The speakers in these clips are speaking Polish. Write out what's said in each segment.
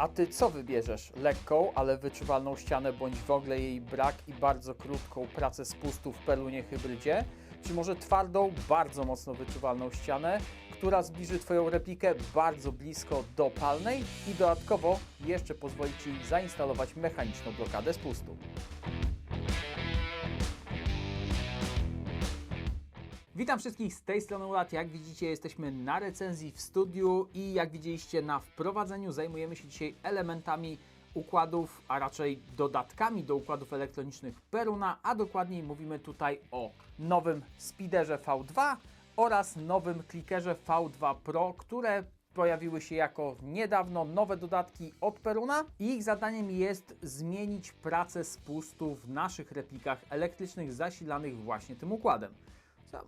A ty co wybierzesz? Lekką, ale wyczuwalną ścianę, bądź w ogóle jej brak i bardzo krótką pracę spustu w pelunie hybrydzie? Czy może twardą, bardzo mocno wyczuwalną ścianę, która zbliży Twoją replikę bardzo blisko do palnej i dodatkowo jeszcze pozwoli Ci zainstalować mechaniczną blokadę spustu? Witam wszystkich z tej strony Ulat. Jak widzicie, jesteśmy na recenzji w studiu i jak widzieliście na wprowadzeniu, zajmujemy się dzisiaj elementami układów, a raczej dodatkami do układów elektronicznych Peruna, a dokładniej mówimy tutaj o nowym Speederze V2 oraz nowym klikerze V2 Pro, które pojawiły się jako niedawno nowe dodatki od Peruna i ich zadaniem jest zmienić pracę spustu w naszych replikach elektrycznych zasilanych właśnie tym układem.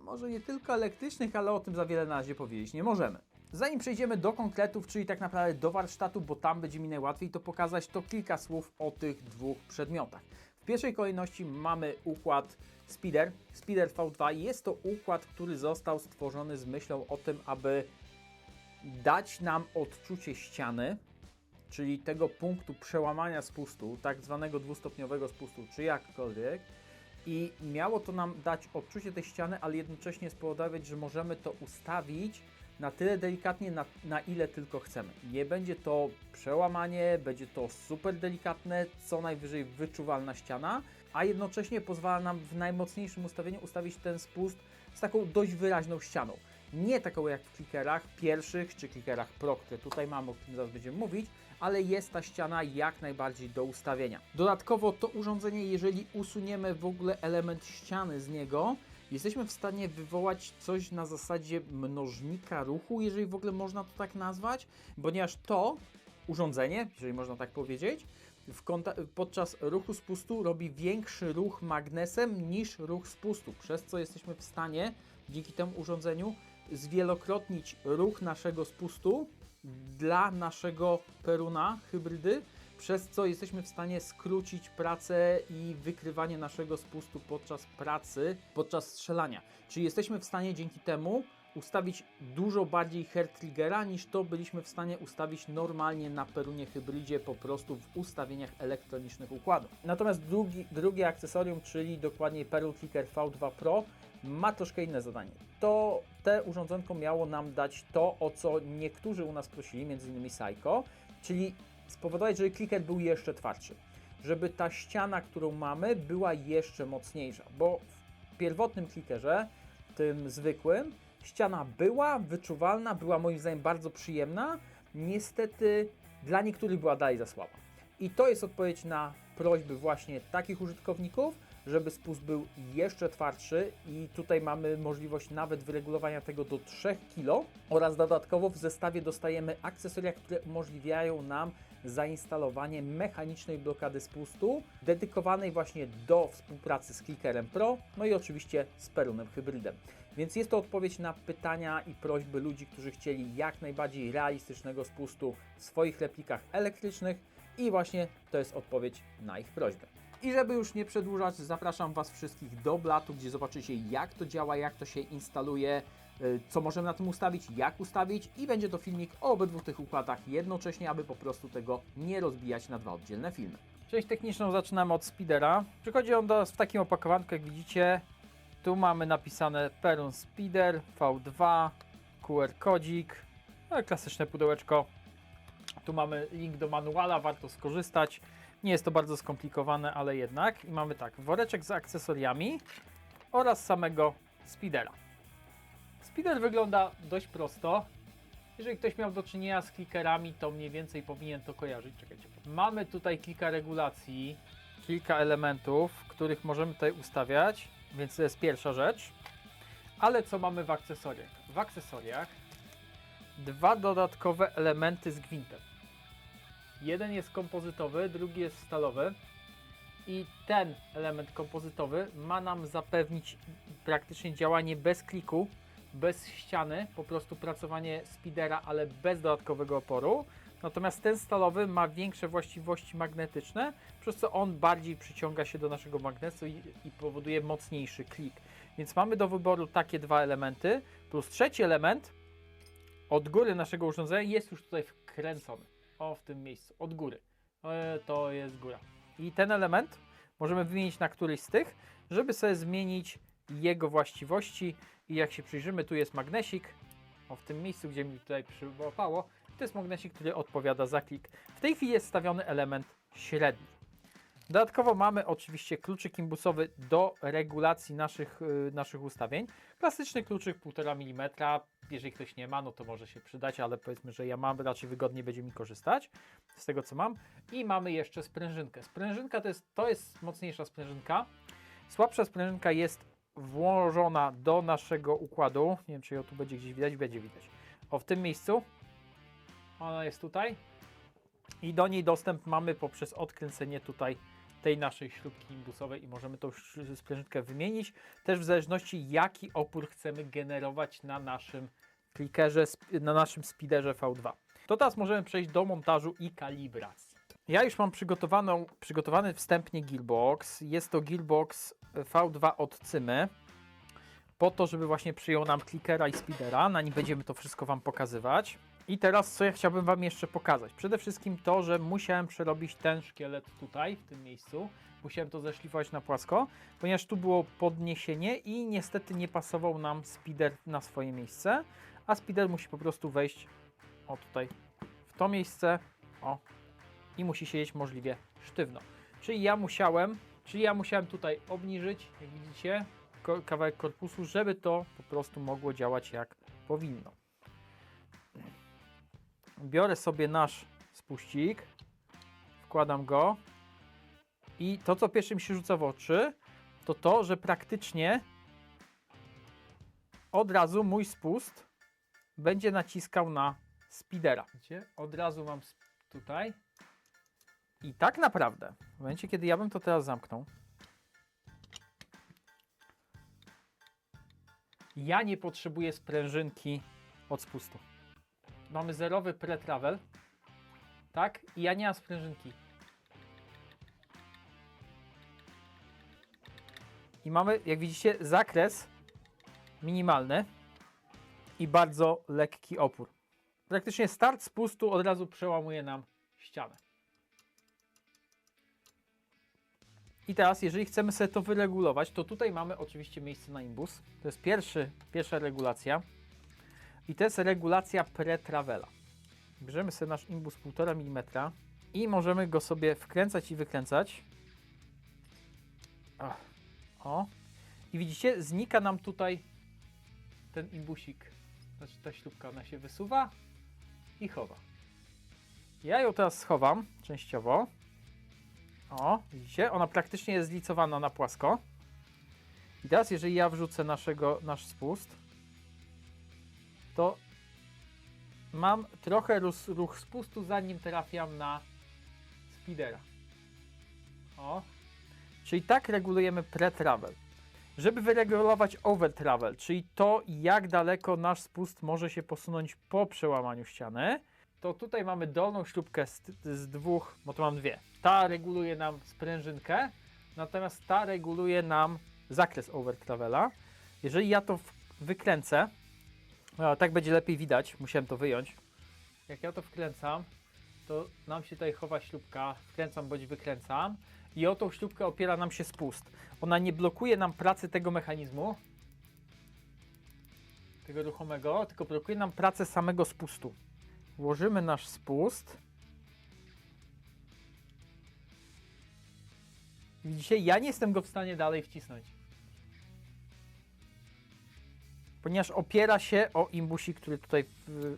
Może nie tylko elektrycznych, ale o tym za wiele na razie powiedzieć nie możemy. Zanim przejdziemy do konkretów, czyli tak naprawdę do warsztatu, bo tam będzie mi najłatwiej to pokazać, to kilka słów o tych dwóch przedmiotach. W pierwszej kolejności mamy układ Speeder. Speeder V2 jest to układ, który został stworzony z myślą o tym, aby dać nam odczucie ściany, czyli tego punktu przełamania spustu, tak zwanego dwustopniowego spustu, czy jakkolwiek, i miało to nam dać odczucie tej ściany, ale jednocześnie spowodować, że możemy to ustawić na tyle delikatnie, na, na ile tylko chcemy. Nie będzie to przełamanie, będzie to super delikatne, co najwyżej wyczuwalna ściana, a jednocześnie pozwala nam w najmocniejszym ustawieniu ustawić ten spust z taką dość wyraźną ścianą. Nie taką jak w klikerach pierwszych czy klikerach Pro, które tutaj mamy, o którym zaraz będziemy mówić, ale jest ta ściana jak najbardziej do ustawienia. Dodatkowo to urządzenie, jeżeli usuniemy w ogóle element ściany z niego, jesteśmy w stanie wywołać coś na zasadzie mnożnika ruchu, jeżeli w ogóle można to tak nazwać, ponieważ to urządzenie, jeżeli można tak powiedzieć, podczas ruchu spustu robi większy ruch magnesem niż ruch spustu, przez co jesteśmy w stanie dzięki temu urządzeniu zwielokrotnić ruch naszego spustu dla naszego peruna hybrydy, przez co jesteśmy w stanie skrócić pracę i wykrywanie naszego spustu podczas pracy, podczas strzelania. Czyli jesteśmy w stanie dzięki temu ustawić dużo bardziej hair triggera niż to byliśmy w stanie ustawić normalnie na perunie hybrydzie po prostu w ustawieniach elektronicznych układu. Natomiast drugi, drugie akcesorium, czyli dokładnie Perun Clicker V2 Pro ma troszkę inne zadanie. To te urządzonko miało nam dać to, o co niektórzy u nas prosili, m.in. Psycho, czyli spowodować, żeby kliker był jeszcze twardszy. Żeby ta ściana, którą mamy, była jeszcze mocniejsza, bo w pierwotnym klikerze, tym zwykłym, ściana była wyczuwalna, była moim zdaniem bardzo przyjemna, niestety dla niektórych była dalej za słaba. I to jest odpowiedź na prośby właśnie takich użytkowników, żeby spust był jeszcze twardszy. I tutaj mamy możliwość nawet wyregulowania tego do 3 kg oraz dodatkowo w zestawie dostajemy akcesoria, które umożliwiają nam zainstalowanie mechanicznej blokady spustu dedykowanej właśnie do współpracy z Clickerem Pro, no i oczywiście z Perunem Hybrydem. Więc jest to odpowiedź na pytania i prośby ludzi, którzy chcieli jak najbardziej realistycznego spustu w swoich replikach elektrycznych i właśnie to jest odpowiedź na ich prośbę. I żeby już nie przedłużać, zapraszam Was wszystkich do Blatu, gdzie zobaczycie jak to działa, jak to się instaluje, co możemy na tym ustawić, jak ustawić i będzie to filmik o obydwu tych układach jednocześnie, aby po prostu tego nie rozbijać na dwa oddzielne filmy. Część techniczną zaczynamy od Speedera. Przychodzi on do nas w takim opakowanku, jak widzicie. Tu mamy napisane Perun Speeder V2, QR kodzik, no, klasyczne pudełeczko. Tu mamy link do manuala, warto skorzystać. Nie jest to bardzo skomplikowane, ale jednak. I mamy tak, woreczek z akcesoriami oraz samego speedera. Speeder wygląda dość prosto. Jeżeli ktoś miał do czynienia z klikerami, to mniej więcej powinien to kojarzyć. Czekajcie. Mamy tutaj kilka regulacji, kilka elementów, których możemy tutaj ustawiać, więc to jest pierwsza rzecz. Ale co mamy w akcesoriach? W akcesoriach dwa dodatkowe elementy z gwintem. Jeden jest kompozytowy, drugi jest stalowy. I ten element kompozytowy ma nam zapewnić praktycznie działanie bez kliku, bez ściany, po prostu pracowanie speedera, ale bez dodatkowego oporu. Natomiast ten stalowy ma większe właściwości magnetyczne, przez co on bardziej przyciąga się do naszego magnesu i, i powoduje mocniejszy klik. Więc mamy do wyboru takie dwa elementy, plus trzeci element od góry naszego urządzenia jest już tutaj wkręcony. o w tym miejscu, od góry. E, to jest góra. I ten element możemy wymienić na któryś z tych, żeby sobie zmienić jego właściwości. I jak się przyjrzymy, tu jest magnesik, o w tym miejscu, gdzie mi tutaj przyłapało, to jest magnesik, który odpowiada za klik. W tej chwili jest stawiony element średni. Dodatkowo mamy oczywiście kluczyk imbusowy do regulacji naszych, y, naszych ustawień. Klasyczny kluczyk 1,5 mm. Jeżeli ktoś nie ma, no to może się przydać, ale powiedzmy, że ja mam, raczej wygodnie będzie mi korzystać z tego, co mam. I mamy jeszcze sprężynkę. Sprężynka to jest, to jest mocniejsza sprężynka. Słabsza sprężynka jest włożona do naszego układu. Nie wiem, czy ją tu będzie gdzieś widać. Będzie widać. O, w tym miejscu. Ona jest tutaj. I do niej dostęp mamy poprzez odkręcenie tutaj tej naszej śrubki imbusowej i możemy tą sprężynkę wymienić. Też w zależności jaki opór chcemy generować na naszym klikerze, na naszym speederze V2. To teraz możemy przejść do montażu i kalibracji. Ja już mam przygotowaną, przygotowany wstępnie gearbox. Jest to gearbox V2 od Cymy. Po to, żeby właśnie przyjął nam klikera i speedera. Na nim będziemy to wszystko Wam pokazywać. I teraz co ja chciałbym Wam jeszcze pokazać? Przede wszystkim to, że musiałem przerobić ten szkielet tutaj, w tym miejscu. Musiałem to zeszlifować na płasko, ponieważ tu było podniesienie i niestety nie pasował nam speeder na swoje miejsce. A speeder musi po prostu wejść o tutaj w to miejsce, o i musi siedzieć możliwie sztywno. Czyli ja musiałem, czyli ja musiałem tutaj obniżyć, jak widzicie, kawałek korpusu, żeby to po prostu mogło działać jak powinno. Biorę sobie nasz spuścik, wkładam go i to, co pierwszym się rzuca w oczy, to to, że praktycznie od razu mój spust będzie naciskał na speedera. Od razu mam tutaj i tak naprawdę, w momencie, kiedy ja bym to teraz zamknął, ja nie potrzebuję sprężynki od spustu. Mamy zerowy pre-travel, tak? I ja nie mam sprężynki. I mamy, jak widzicie, zakres minimalny i bardzo lekki opór. Praktycznie start spustu od razu przełamuje nam ścianę. I teraz, jeżeli chcemy sobie to wyregulować, to tutaj mamy oczywiście miejsce na imbus. To jest pierwszy, pierwsza regulacja. I to jest regulacja pre-travela. Bierzemy sobie nasz imbus 1,5 mm i możemy go sobie wkręcać i wykręcać. O. I widzicie, znika nam tutaj ten imbusik. Znaczy ta śrubka, ona się wysuwa i chowa. Ja ją teraz schowam częściowo. O, widzicie? Ona praktycznie jest zlicowana na płasko. I teraz, jeżeli ja wrzucę naszego, nasz spust, to mam trochę rus, ruch spustu, zanim trafiam na speedera. O. Czyli tak regulujemy pre-travel. Żeby wyregulować over-travel, czyli to, jak daleko nasz spust może się posunąć po przełamaniu ściany, to tutaj mamy dolną śrubkę z, z dwóch, bo tu mam dwie. Ta reguluje nam sprężynkę, natomiast ta reguluje nam zakres overtravela. Jeżeli ja to wykręcę, tak będzie lepiej widać, musiałem to wyjąć. Jak ja to wkręcam, to nam się tutaj chowa śrubka, wkręcam bądź wykręcam i o tą śrubkę opiera nam się spust. Ona nie blokuje nam pracy tego mechanizmu, tego ruchomego, tylko blokuje nam pracę samego spustu. Włożymy nasz spust. Widzicie, ja nie jestem go w stanie dalej wcisnąć. Ponieważ opiera się o imbusik, który tutaj y,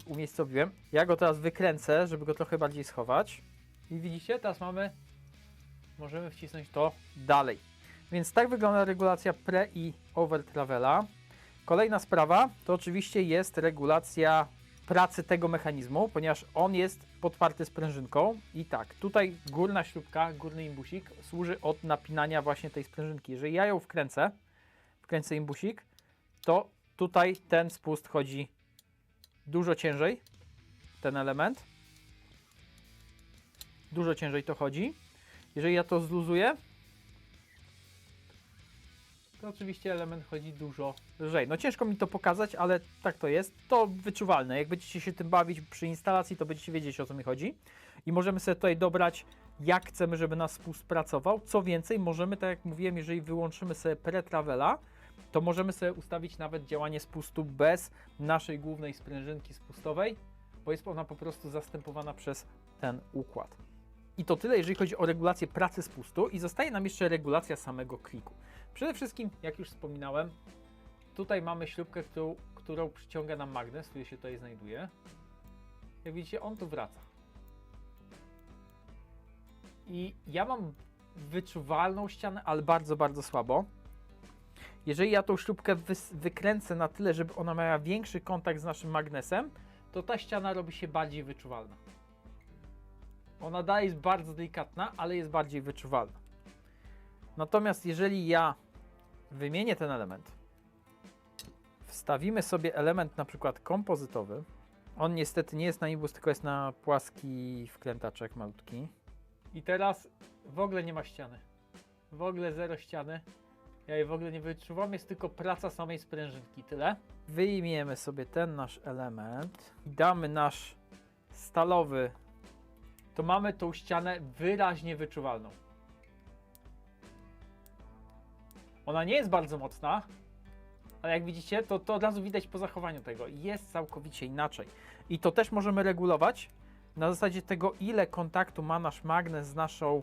umiejscowiłem. Ja go teraz wykręcę, żeby go trochę bardziej schować. I widzicie, teraz mamy, możemy wcisnąć to dalej. Więc tak wygląda regulacja pre i over travela. Kolejna sprawa to oczywiście jest regulacja pracy tego mechanizmu, ponieważ on jest podparty sprężynką i tak, tutaj górna śrubka, górny imbusik służy od napinania właśnie tej sprężynki. Jeżeli ja ją wkręcę, wkręcę imbusik, to tutaj ten spust chodzi dużo ciężej, ten element. Dużo ciężej to chodzi. Jeżeli ja to zluzuję, to oczywiście element chodzi dużo lżej. No ciężko mi to pokazać, ale tak to jest. To wyczuwalne. Jak będziecie się tym bawić przy instalacji, to będziecie wiedzieć o co mi chodzi. I możemy sobie tutaj dobrać, jak chcemy, żeby nasz spust pracował. Co więcej, możemy, tak jak mówiłem, jeżeli wyłączymy sobie pre-travela, to możemy sobie ustawić nawet działanie spustu bez naszej głównej sprężynki spustowej, bo jest ona po prostu zastępowana przez ten układ. I to tyle, jeżeli chodzi o regulację pracy spustu i zostaje nam jeszcze regulacja samego kliku. Przede wszystkim, jak już wspominałem, tutaj mamy śrubkę, którą, którą przyciąga nam magnes, który się tutaj znajduje. Jak widzicie, on tu wraca. I ja mam wyczuwalną ścianę, ale bardzo, bardzo słabo. Jeżeli ja tą śrubkę wykręcę na tyle, żeby ona miała większy kontakt z naszym magnesem, to ta ściana robi się bardziej wyczuwalna. Ona dalej jest bardzo delikatna, ale jest bardziej wyczuwalna. Natomiast jeżeli ja wymienię ten element, wstawimy sobie element na przykład kompozytowy, on niestety nie jest na ibus, tylko jest na płaski wkrętaczek malutki. I teraz w ogóle nie ma ściany. W ogóle zero ściany. Ja jej w ogóle nie wyczuwam, jest tylko praca samej sprężynki, tyle. Wyjmiemy sobie ten nasz element i damy nasz stalowy, to mamy tą ścianę wyraźnie wyczuwalną. Ona nie jest bardzo mocna, ale jak widzicie, to, to od razu widać po zachowaniu tego. Jest całkowicie inaczej. I to też możemy regulować na zasadzie tego, ile kontaktu ma nasz magnes z naszą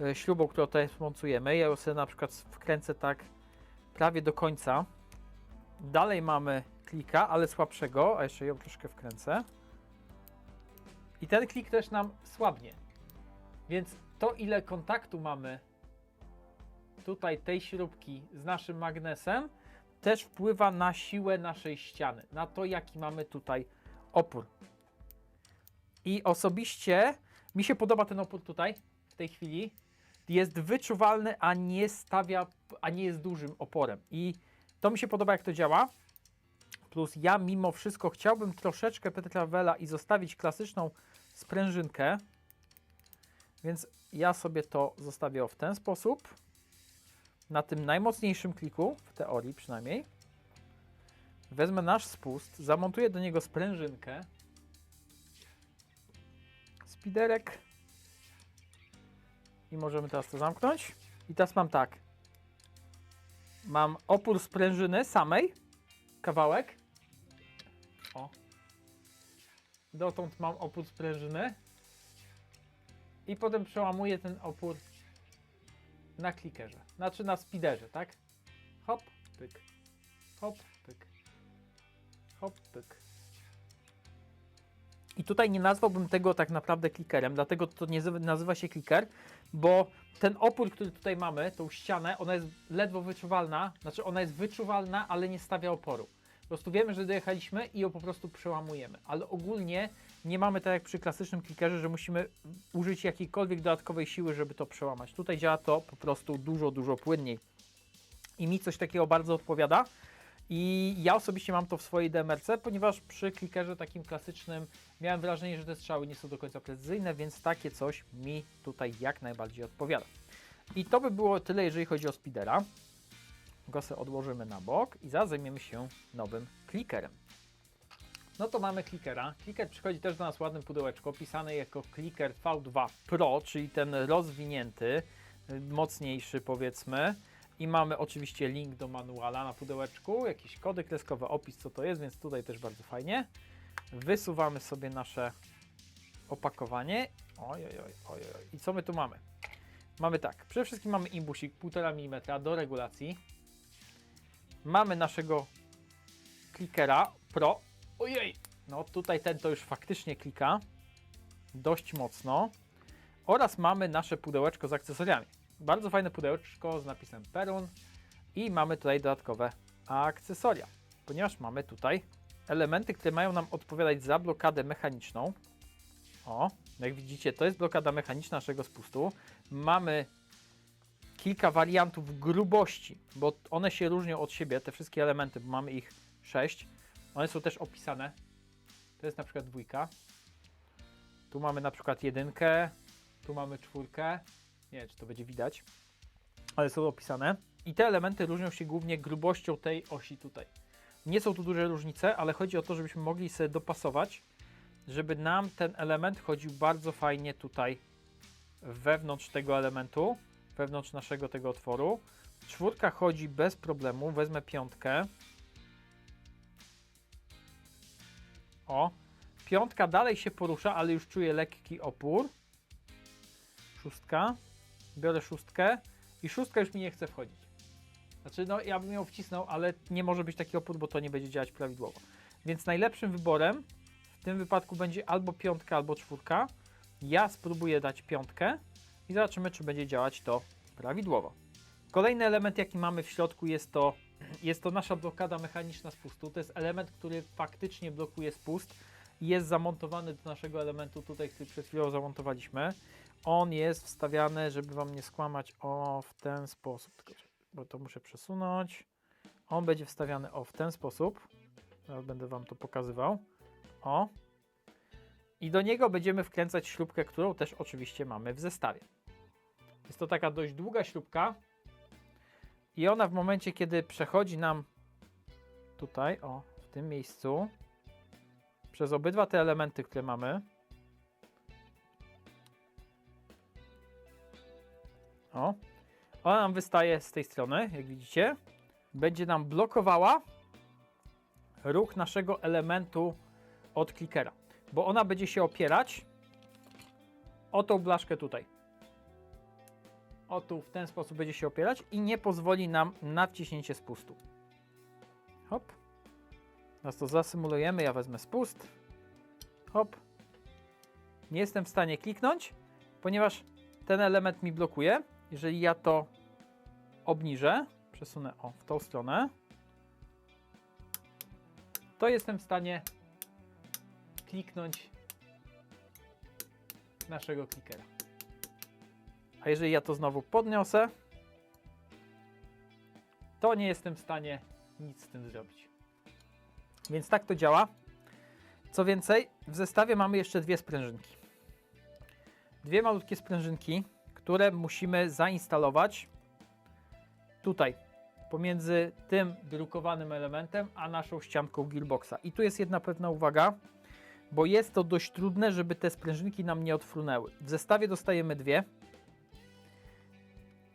e, śrubą, którą tutaj montujemy. Ja ją sobie na przykład wkręcę tak prawie do końca. Dalej mamy klika, ale słabszego, a jeszcze ją troszkę wkręcę. I ten klik też nam słabnie. Więc to, ile kontaktu mamy tutaj tej śrubki z naszym magnesem, też wpływa na siłę naszej ściany, na to, jaki mamy tutaj opór. I osobiście mi się podoba ten opór tutaj, w tej chwili. Jest wyczuwalny, a nie stawia, a nie jest dużym oporem. I to mi się podoba, jak to działa. Plus ja mimo wszystko chciałbym troszeczkę Petravela i zostawić klasyczną sprężynkę. Więc ja sobie to zostawię w ten sposób. Na tym najmocniejszym kliku, w teorii przynajmniej. Wezmę nasz spust, zamontuję do niego sprężynkę. Spiderek. I możemy teraz to zamknąć. I teraz mam tak. Mam opór sprężyny samej. Kawałek. O. Dotąd mam opór sprężyny. I potem przełamuję ten opór na klikerze. Znaczy na spiderze, tak? Hop, pyk. Hop, pyk. Hop, pyk. I tutaj nie nazwałbym tego tak naprawdę klikerem, dlatego to nie nazywa- się kliker, bo ten opór, który tutaj mamy, tą ścianę, ona jest ledwo wyczuwalna, znaczy ona jest wyczuwalna, ale nie stawia oporu. Po prostu wiemy, że dojechaliśmy i ją po prostu przełamujemy, ale ogólnie nie mamy tak jak przy klasycznym klikerze, że musimy użyć jakiejkolwiek dodatkowej siły, żeby to przełamać. Tutaj działa to po prostu dużo, dużo płynniej. I mi coś takiego bardzo odpowiada. I ja osobiście mam to w swojej DMRC, ponieważ przy klikerze takim klasycznym miałem wrażenie, że te strzały nie są do końca precyzyjne, więc takie coś mi tutaj jak najbardziej odpowiada. I to by było tyle, jeżeli chodzi o speedera. Go odłożymy na bok i zaraz zajmiemy się nowym klikerem. No to mamy klikera. Kliker przychodzi też do nas ładnym pudełeczku, opisany jako kliker V2 Pro, czyli ten rozwinięty, y, mocniejszy powiedzmy. I mamy oczywiście link do manuala na pudełeczku, jakieś kody kreskowe, opis co to jest, więc tutaj też bardzo fajnie. Wysuwamy sobie nasze opakowanie. Oj, oj, oj, oj. I co my tu mamy? Mamy tak, przede wszystkim mamy imbusik 1,5 mm do regulacji. Mamy naszego klikera Pro. Ojej! No tutaj ten to już faktycznie klika. Dość mocno. Oraz mamy nasze pudełeczko z akcesoriami. Bardzo fajne pudełeczko z napisem Perun. I mamy tutaj dodatkowe akcesoria. Ponieważ mamy tutaj elementy, które mają nam odpowiadać za blokadę mechaniczną. O, jak widzicie, to jest blokada mechaniczna naszego spustu. Mamy kilka wariantów grubości, bo one się różnią od siebie, te wszystkie elementy, bo mamy ich 6. One są też opisane. To jest na przykład dwójka. Tu mamy na przykład jedynkę, tu mamy czwórkę. Nie wiem, czy to będzie widać, ale są opisane. I te elementy różnią się głównie grubością tej osi tutaj. Nie są tu duże różnice, ale chodzi o to, żebyśmy mogli sobie dopasować, żeby nam ten element chodził bardzo fajnie tutaj wewnątrz tego elementu, wewnątrz naszego tego otworu. Czwórka chodzi bez problemu, wezmę piątkę. O, piątka dalej się porusza, ale już czuję lekki opór. Szóstka, biorę szóstkę i szóstka już mi nie chce wchodzić. Znaczy, no ja bym ją wcisnął, ale nie może być taki opór, bo to nie będzie działać prawidłowo. Więc najlepszym wyborem w tym wypadku będzie albo piątka, albo czwórka. Ja spróbuję dać piątkę i zobaczymy, czy będzie działać to prawidłowo. Kolejny element, jaki mamy w środku, jest to, jest to nasza blokada mechaniczna spustu. To jest element, który faktycznie blokuje spust jest zamontowany do naszego elementu tutaj, który przed chwilą zamontowaliśmy. On jest wstawiany, żeby Wam nie skłamać, o w ten sposób, tylko, bo to muszę przesunąć. On będzie wstawiany o w ten sposób. Teraz będę Wam to pokazywał. O. I do niego będziemy wkręcać śrubkę, którą też oczywiście mamy w zestawie. Jest to taka dość długa śrubka. I ona w momencie, kiedy przechodzi nam tutaj, o, w tym miejscu, przez obydwa te elementy, które mamy, o, ona nam wystaje z tej strony, jak widzicie, będzie nam blokowała ruch naszego elementu od klikera, bo ona będzie się opierać o tą blaszkę tutaj. O tu w ten sposób będzie się opierać i nie pozwoli nam na wciśnięcie spustu. Hop. Teraz to zasymulujemy. Ja wezmę spust. Hop. Nie jestem w stanie kliknąć, ponieważ ten element mi blokuje. Jeżeli ja to obniżę, przesunę o w tą stronę, to jestem w stanie kliknąć naszego klikera. A jeżeli ja to znowu podniosę, to nie jestem w stanie nic z tym zrobić. Więc tak to działa. Co więcej, w zestawie mamy jeszcze dwie sprężynki. Dwie malutkie sprężynki, które musimy zainstalować tutaj, pomiędzy tym drukowanym elementem, a naszą ścianką gearboxa. I tu jest jedna pewna uwaga, bo jest to dość trudne, żeby te sprężynki nam nie odfrunęły. W zestawie dostajemy dwie,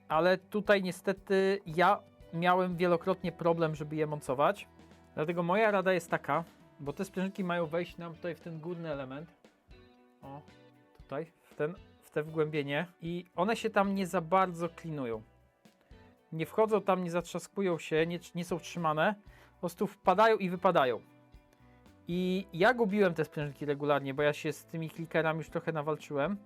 ale tutaj niestety ja miałem wielokrotnie problem, żeby je mocować. Dlatego moja rada jest taka, bo te sprężynki mają wejść nam tutaj w ten górny element. O, tutaj, w, ten, w te wgłębienie. I one się tam nie za bardzo klinują. Nie wchodzą tam, nie zatrzaskują się, nie, nie są trzymane. Po prostu wpadają i wypadają. I ja gubiłem te sprężynki regularnie, bo ja się z tymi klikerami już trochę nawalczyłem.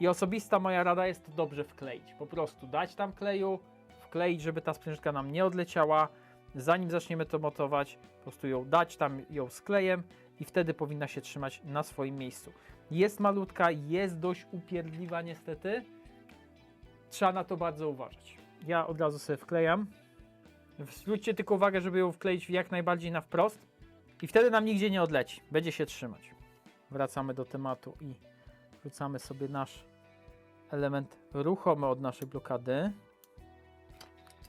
I osobista moja rada jest to dobrze wkleić. Po prostu dać tam kleju, wkleić, żeby ta sprężynka nam nie odleciała. Zanim zaczniemy to montować, po prostu ją dać tam ją z klejem i wtedy powinna się trzymać na swoim miejscu. Jest malutka, jest dość upierdliwa niestety. Trzeba na to bardzo uważać. Ja od razu sobie wklejam. Zwróćcie tylko uwagę, żeby ją wkleić jak najbardziej na wprost i wtedy nam nigdzie nie odleci. Będzie się trzymać. Wracamy do tematu i wrzucamy sobie nasz element ruchomy od naszej blokady.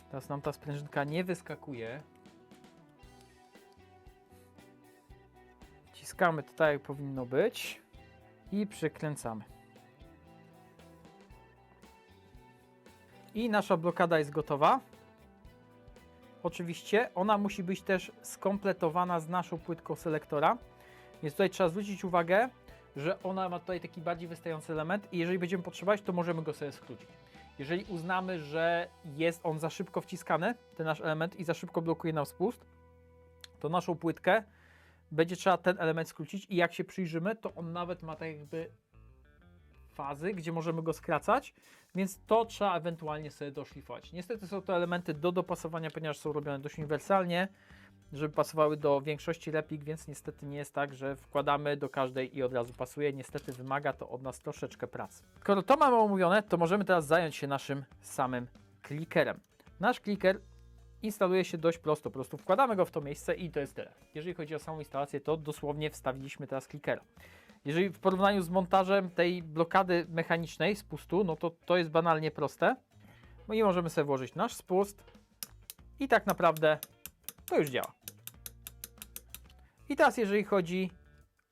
Teraz nam ta sprężynka nie wyskakuje. Wciskamy to tak jak powinno być i przykręcamy. I nasza blokada jest gotowa. Oczywiście ona musi być też skompletowana z naszą płytką selektora. Więc tutaj trzeba zwrócić uwagę, że ona ma tutaj taki bardziej wystający element i jeżeli będziemy potrzebować, to możemy go sobie skrócić. Jeżeli uznamy, że jest on za szybko wciskany, ten nasz element i za szybko blokuje nam spust, to naszą płytkę będzie trzeba ten element skrócić i jak się przyjrzymy, to on nawet ma tak jakby fazy, gdzie możemy go skracać, więc to trzeba ewentualnie sobie doszlifować. Niestety są to elementy do dopasowania, ponieważ są robione dość uniwersalnie, żeby pasowały do większości replik, więc niestety nie jest tak, że wkładamy do każdej i od razu pasuje. Niestety wymaga to od nas troszeczkę pracy. Skoro to mamy omówione, to możemy teraz zająć się naszym samym klikerem. Nasz kliker instaluje się dość prosto, po prostu wkładamy go w to miejsce i to jest tyle. Jeżeli chodzi o samą instalację, to dosłownie wstawiliśmy teraz klikera. Jeżeli w porównaniu z montażem tej blokady mechanicznej z pustu, no to to jest banalnie proste. No i możemy sobie włożyć nasz spust i tak naprawdę to już działa. I teraz jeżeli chodzi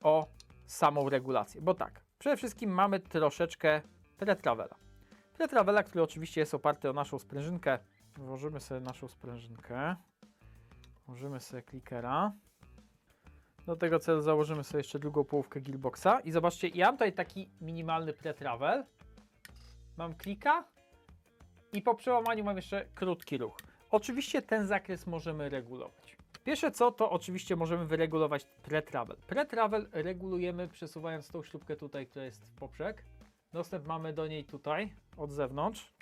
o samą regulację, bo tak, przede wszystkim mamy troszeczkę pretravela. Pretravela, który oczywiście jest oparty o naszą sprężynkę. Włożymy sobie naszą sprężynkę. Włożymy sobie klikera. Do tego celu założymy sobie jeszcze drugą połówkę gearboxa i zobaczcie, ja mam tutaj taki minimalny pretravel. Mam klika i po przełamaniu mam jeszcze krótki ruch. Oczywiście ten zakres możemy regulować. Pierwsze co, to oczywiście możemy wyregulować pretravel. Pretravel regulujemy przesuwając tą śrubkę tutaj, która jest w poprzek. Dostęp mamy do niej tutaj, od zewnątrz,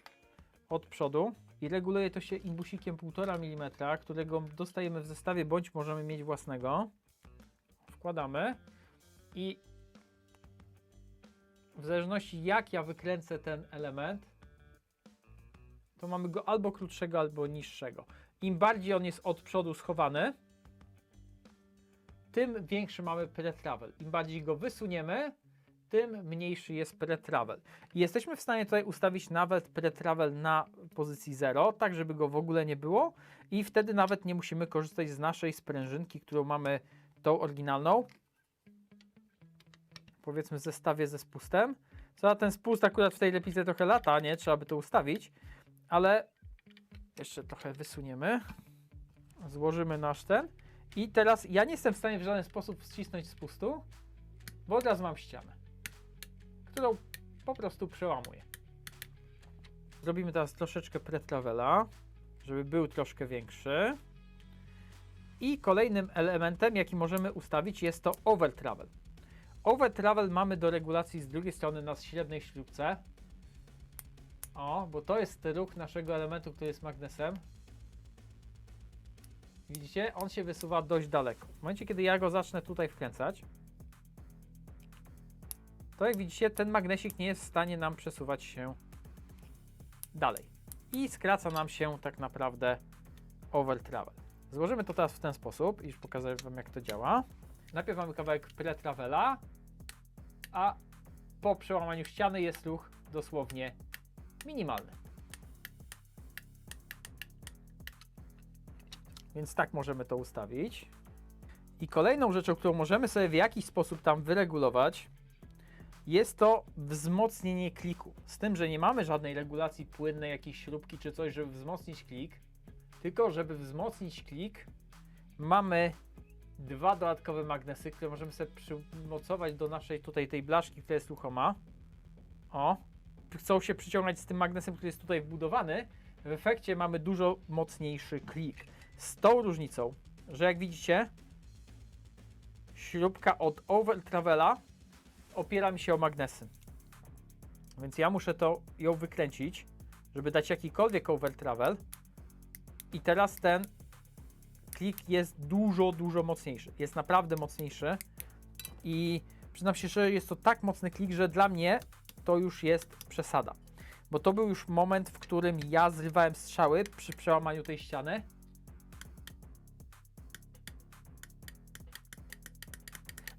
od przodu i reguluje to się imbusikiem 1,5 mm, którego dostajemy w zestawie, bądź możemy mieć własnego. Wkładamy i w zależności jak ja wykręcę ten element, to mamy go albo krótszego, albo niższego. Im bardziej on jest od przodu schowany, tym większy mamy pretravel. Im bardziej go wysuniemy, tym mniejszy jest pretravel. I jesteśmy w stanie tutaj ustawić nawet pretravel na pozycji 0, tak żeby go w ogóle nie było i wtedy nawet nie musimy korzystać z naszej sprężynki, którą mamy tą oryginalną. Powiedzmy w zestawie ze spustem. Co ten spust akurat w tej replice trochę lata, nie? Trzeba by to ustawić, ale jeszcze trochę wysuniemy. Złożymy nasz ten. I teraz ja nie jestem w stanie w żaden sposób wcisnąć spustu, bo od razu mam ścianę, którą po prostu przełamuję. Zrobimy teraz troszeczkę pretravela, żeby był troszkę większy. I kolejnym elementem, jaki możemy ustawić, jest to overtravel. Overtravel mamy do regulacji z drugiej strony na średniej śrubce. O, bo to jest ruch naszego elementu, który jest magnesem. Widzicie? On się wysuwa dość daleko. W momencie, kiedy ja go zacznę tutaj wkręcać, to jak widzicie, ten magnesik nie jest w stanie nam przesuwać się dalej. I skraca nam się tak naprawdę overtravel. Złożymy to teraz w ten sposób i już pokażę Wam, jak to działa. Najpierw mamy kawałek pretravela, a po przełamaniu ściany jest ruch dosłownie minimalny. Więc tak możemy to ustawić. I kolejną rzeczą, którą możemy sobie w jakiś sposób tam wyregulować, jest to wzmocnienie kliku. Z tym, że nie mamy żadnej regulacji płynnej, jakiejś śrubki czy coś, żeby wzmocnić klik, tylko żeby wzmocnić klik, mamy dwa dodatkowe magnesy, które możemy sobie przymocować do naszej tutaj tej blaszki, która jest ruchoma. O, chcą się przyciągać z tym magnesem, który jest tutaj wbudowany. W efekcie mamy dużo mocniejszy klik. Z tą różnicą, że jak widzicie, śrubka od overtravela opiera mi się o magnesy. Więc ja muszę to ją wykręcić, żeby dać jakikolwiek overtravel. I teraz ten klik jest dużo, dużo mocniejszy. Jest naprawdę mocniejszy. I przyznam się, że jest to tak mocny klik, że dla mnie to już jest przesada. Bo to był już moment, w którym ja zrywałem strzały przy przełamaniu tej ściany.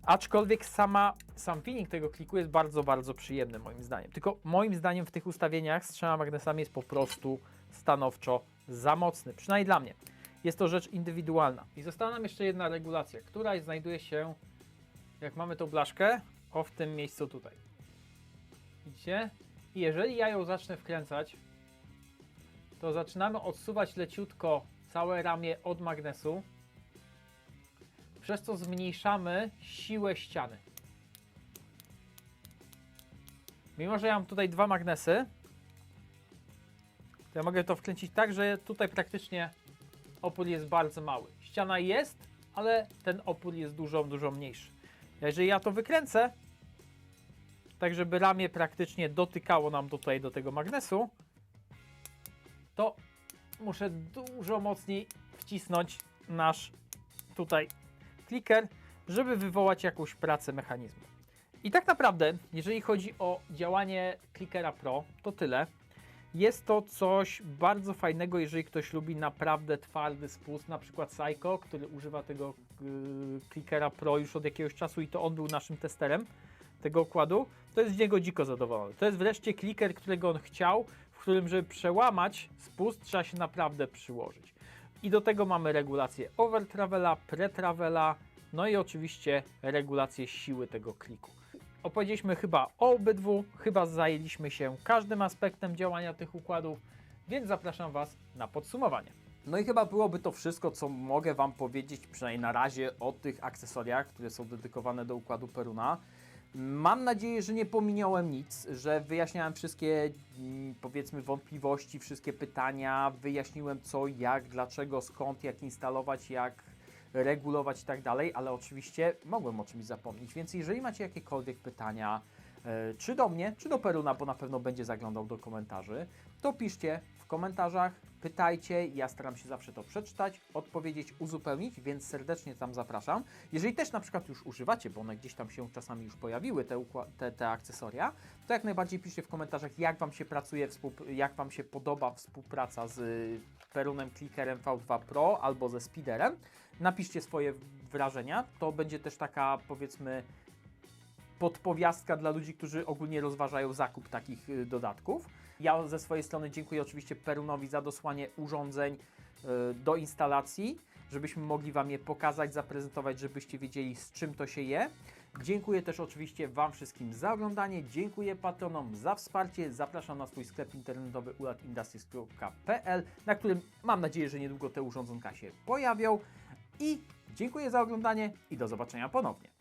Aczkolwiek sama, sam feeling tego kliku jest bardzo, bardzo przyjemny moim zdaniem. Tylko moim zdaniem w tych ustawieniach z trzema magnesami jest po prostu stanowczo za mocny. Przynajmniej dla mnie. Jest to rzecz indywidualna. I została nam jeszcze jedna regulacja, która znajduje się, jak mamy tą blaszkę, o w tym miejscu tutaj. Widzicie? I jeżeli ja ją zacznę wkręcać, to zaczynamy odsuwać leciutko całe ramię od magnesu, przez co zmniejszamy siłę ściany. Mimo, że ja mam tutaj dwa magnesy, ja mogę to wkręcić tak, że tutaj praktycznie opór jest bardzo mały. Ściana jest, ale ten opór jest dużo, dużo mniejszy. Jeżeli ja to wykręcę, tak żeby ramię praktycznie dotykało nam tutaj do tego magnesu, to muszę dużo mocniej wcisnąć nasz tutaj kliker, żeby wywołać jakąś pracę mechanizmu. I tak naprawdę, jeżeli chodzi o działanie Clickera Pro, to tyle. Jest to coś bardzo fajnego, jeżeli ktoś lubi naprawdę twardy spust, na przykład Psycho, który używa tego yy, Clickera Pro już od jakiegoś czasu i to on był naszym testerem tego układu, to jest z niego dziko zadowolony. To jest wreszcie kliker, którego on chciał, w którym, żeby przełamać spust, trzeba się naprawdę przyłożyć. I do tego mamy regulację overtravela, pretravela, no i oczywiście regulację siły tego kliku. Opowiedzieliśmy chyba o obydwu, chyba zajęliśmy się każdym aspektem działania tych układów, więc zapraszam Was na podsumowanie. No i chyba byłoby to wszystko, co mogę Wam powiedzieć, przynajmniej na razie, o tych akcesoriach, które są dedykowane do układu Peruna. Mam nadzieję, że nie pominąłem nic, że wyjaśniałem wszystkie, mm, powiedzmy, wątpliwości, wszystkie pytania, wyjaśniłem co, jak, dlaczego, skąd, jak instalować, jak regulować i tak dalej, ale oczywiście mogłem o czymś zapomnieć, więc jeżeli macie jakiekolwiek pytania, e, czy do mnie, czy do Peruna, bo na pewno będzie zaglądał do komentarzy, to piszcie komentarzach, pytajcie, ja staram się zawsze to przeczytać, odpowiedzieć, uzupełnić, więc serdecznie tam zapraszam. Jeżeli też na przykład już używacie, bo one gdzieś tam się czasami już pojawiły, te, te, te akcesoria, to jak najbardziej piszcie w komentarzach, jak Wam się pracuje, jak Wam się podoba współpraca z Perunem Clickerem V2 Pro albo ze Speederem. Napiszcie swoje wrażenia, to będzie też taka powiedzmy podpowiastka dla ludzi, którzy ogólnie rozważają zakup takich y, dodatków. Ja ze swojej strony dziękuję oczywiście Perunowi za dosłanie urządzeń y, do instalacji, żebyśmy mogli Wam je pokazać, zaprezentować, żebyście wiedzieli z czym to się je. Dziękuję też oczywiście Wam wszystkim za oglądanie, dziękuję patronom za wsparcie, zapraszam na swój sklep internetowy ulatindustries.pl, na którym mam nadzieję, że niedługo te urządzonka się pojawią i dziękuję za oglądanie i do zobaczenia ponownie.